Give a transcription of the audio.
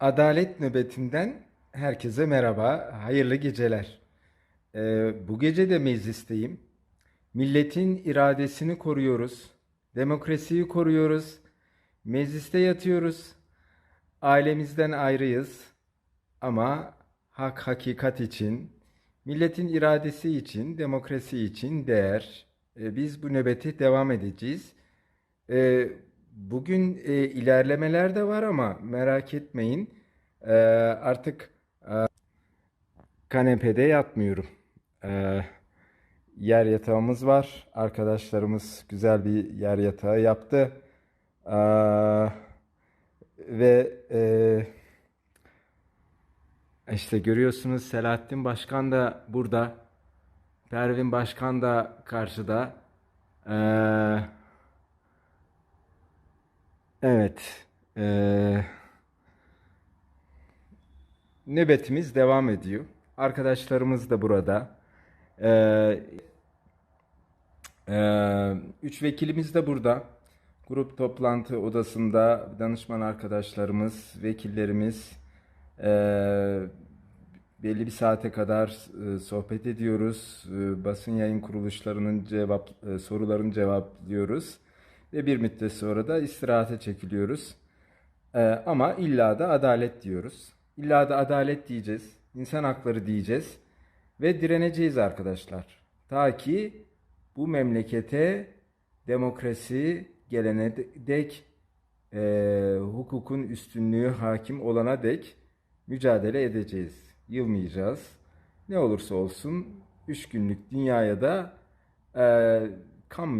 Adalet nöbetinden herkese merhaba, hayırlı geceler. Ee, bu gece de meclisteyim. Milletin iradesini koruyoruz, demokrasiyi koruyoruz, mecliste yatıyoruz, ailemizden ayrıyız ama hak hakikat için, milletin iradesi için, demokrasi için değer. Ee, biz bu nöbeti devam edeceğiz. Ee, bugün e, ilerlemeler de var ama merak etmeyin. Ee, artık kanepede yatmıyorum. Ee, yer yatağımız var. Arkadaşlarımız güzel bir yer yatağı yaptı. Ee, ve e, işte görüyorsunuz Selahattin Başkan da burada. Pervin Başkan da karşıda. Ee, evet. Ee, nöbetimiz devam ediyor. Arkadaşlarımız da burada. Ee, ee, üç vekilimiz de burada. Grup toplantı odasında danışman arkadaşlarımız, vekillerimiz ee, belli bir saate kadar e, sohbet ediyoruz. E, basın yayın kuruluşlarının cevap e, sorularını cevaplıyoruz ve bir müddet sonra da istirahate çekiliyoruz. E, ama illa da adalet diyoruz. İlla da adalet diyeceğiz. İnsan hakları diyeceğiz ve direneceğiz arkadaşlar. Ta ki bu memlekete demokrasi gelene dek e, hukukun üstünlüğü hakim olana dek mücadele edeceğiz. Yılmayacağız. Ne olursa olsun üç günlük dünyaya da e, kanmayacağız.